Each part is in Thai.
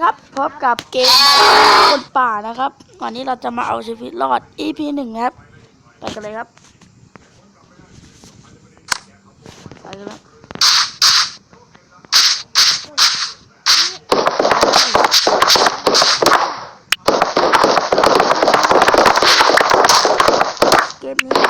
ครับพบกับเกมคนป่านะครับวันนี้เราจะมาเอาชีวิตรอด EP หนึ่งครับ ไปกันเลยครับ ไปกันแล้วเกมนี้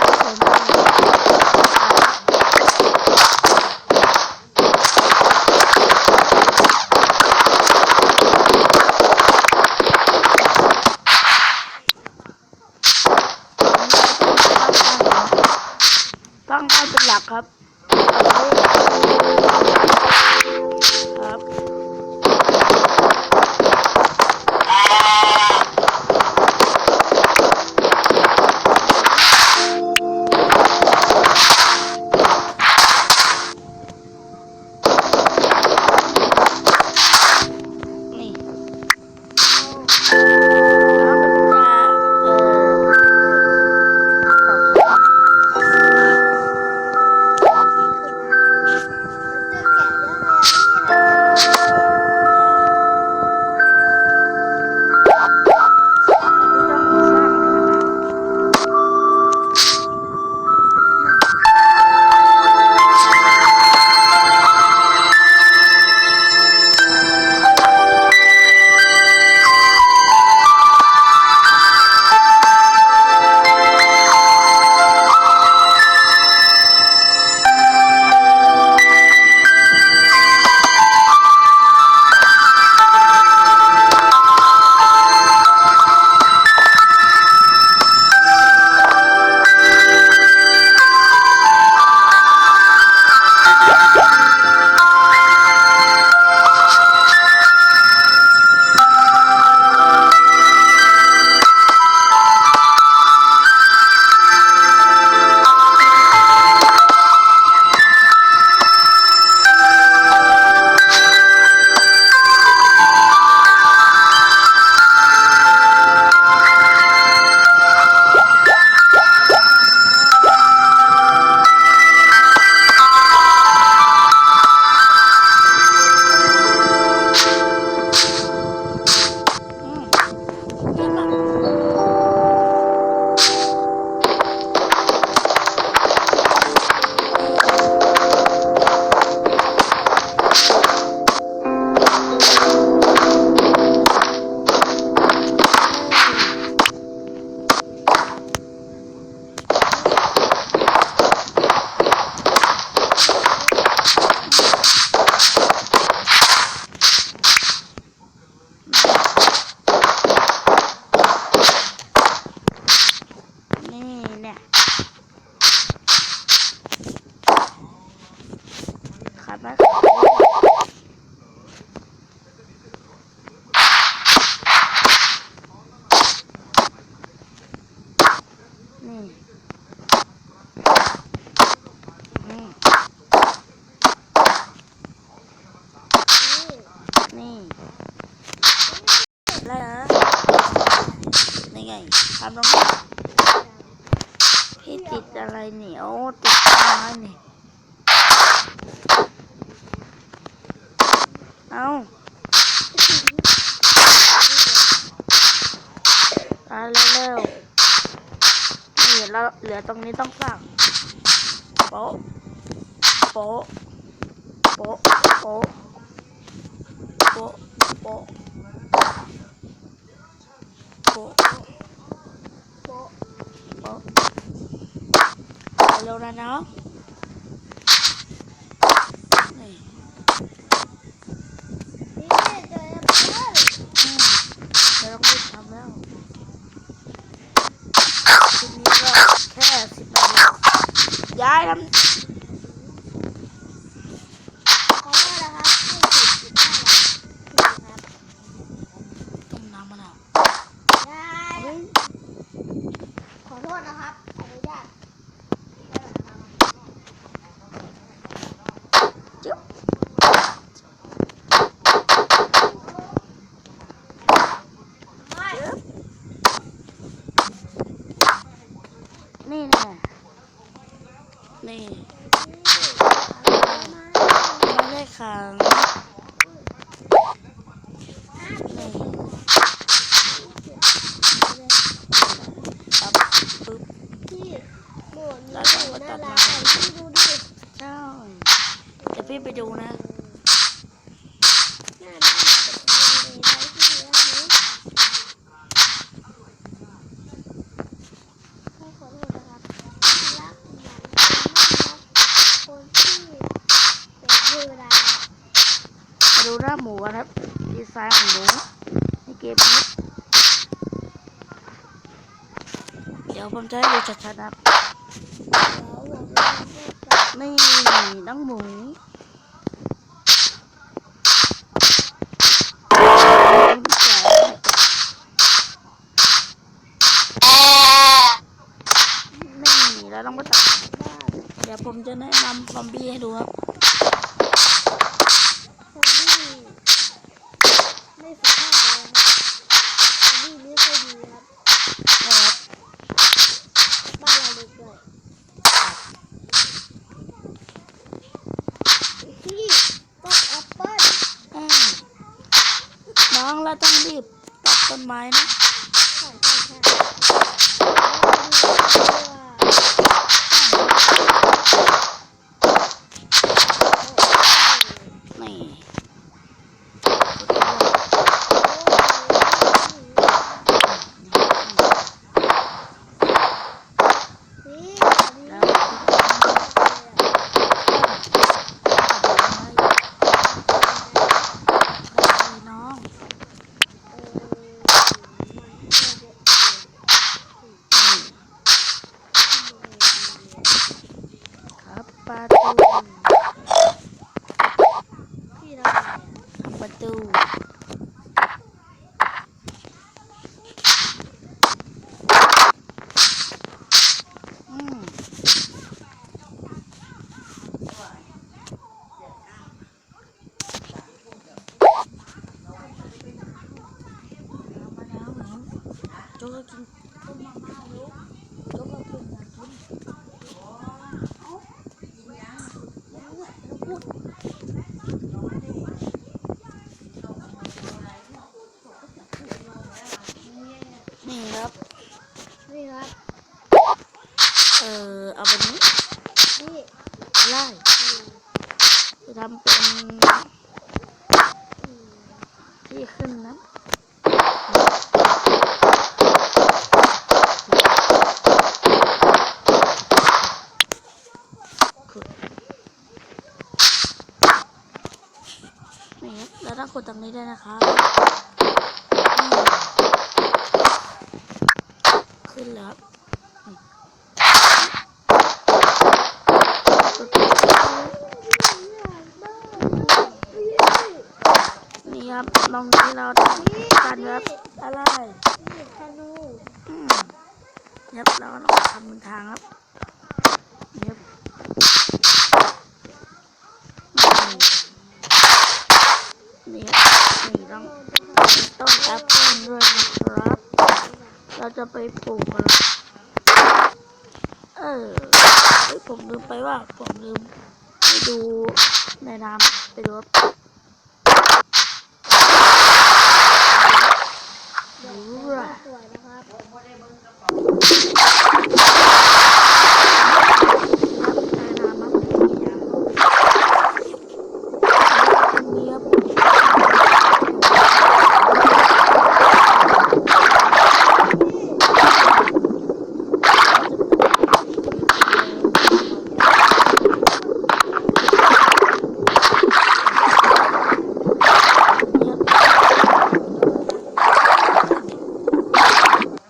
ครับน้องพี่ติดอะไรเหนียวติดไม้เนี่ยเอาตายเร็วๆนี่เราเหลือตรงนี้ต้องสั่งโป๊ะโป๊ะโป๊ะโป๊ะโป๊ะโป๊ะ เร็วนะเนาะนี่อืมเดี๋ยวต้องรีบทำแล้วคลิปนี้ก็แค่สิบนาทีย้ายทำ um, กันครับดีไซน์ของหมูในเกมนี้เดี๋ยวผมจะให้ดูชัดๆนะครับนี่น้องหมูนี่แล้วต้องมาตัดเดี๋ยวผมจะแนะนำซอมบี้ให้ดูครับ คนที่ไม่สุภาพเลยนะครับคนที่ไม่ค่อยดีครับ นะครับ บ้านเราเล็กด้วยที่ต้นแอปเปิ้ล อืมน้องเรา ต้องรีบตัดต้นไม้นะ ใช่ใช่ใช่แล้วก็ดูว่า นี่น้องนี่ครับประตูทำประตูอืม มาแล้วน้ำโจ๊ กก็กินต้มมาม่าลูกโจ๊กก็กินอยากกินนี่ครับ นี่ครับ เออเอาแบบนี้นี่ไล่จะทำเป็นที่ขึ้นนะขุด เรับแล้วต้องขุดตรงนี้ด้วยนะครับขึ้นแล้วนี่ครับตรงนี้เราต้องการครับอะไรนี่ธนูอืมยับเราต้องทำเป็นทางครับยับนี่นี่ครับนี่ต้อง ต้นแอปเปิลด้วยนะครับ เราจะไปปลูกกันเออเฮ้ยผมลืมไปว่าผมลืมไปดูในน้ำไปดูครับ เดี๋ยว รู้ จะ ล่ะ สวยนะครับ ในน้ำครับนี่ครับ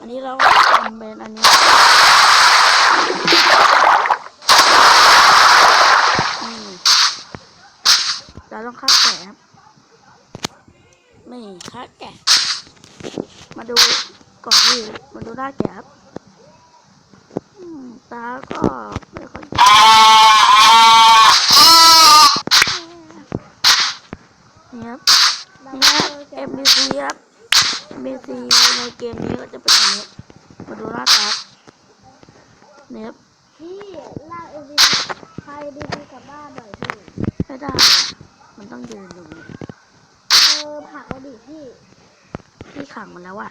อันนี้เราทำเป็นอันนี้ นี่เราต้องฆ่า แกะครับนี่ฆ่าแกะ มาดูก่อนที่มาดูหน้าแกะครับอืมตาก็ไม่ค่อยนี่ครับเรานี่ก็ครับจะ MBC ครับ MBC ในเกมนี้ก็จะเป็นอย่างนี้มาดูหน้าตาครับนี่ครับพี่ลากเอ็มวีพายดีดีกลับบ้านหน่อยพี่ไม่ได้อะ มันต้องยืนตรงนี้เออผักเอาดิพี่ พี่ขังมันแล้วอะ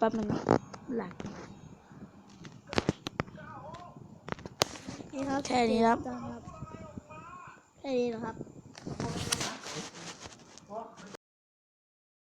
แป๊บนึงนะหลักนี่ครับแค่นี้ครับเกมจังครับแค่นี้นะครับ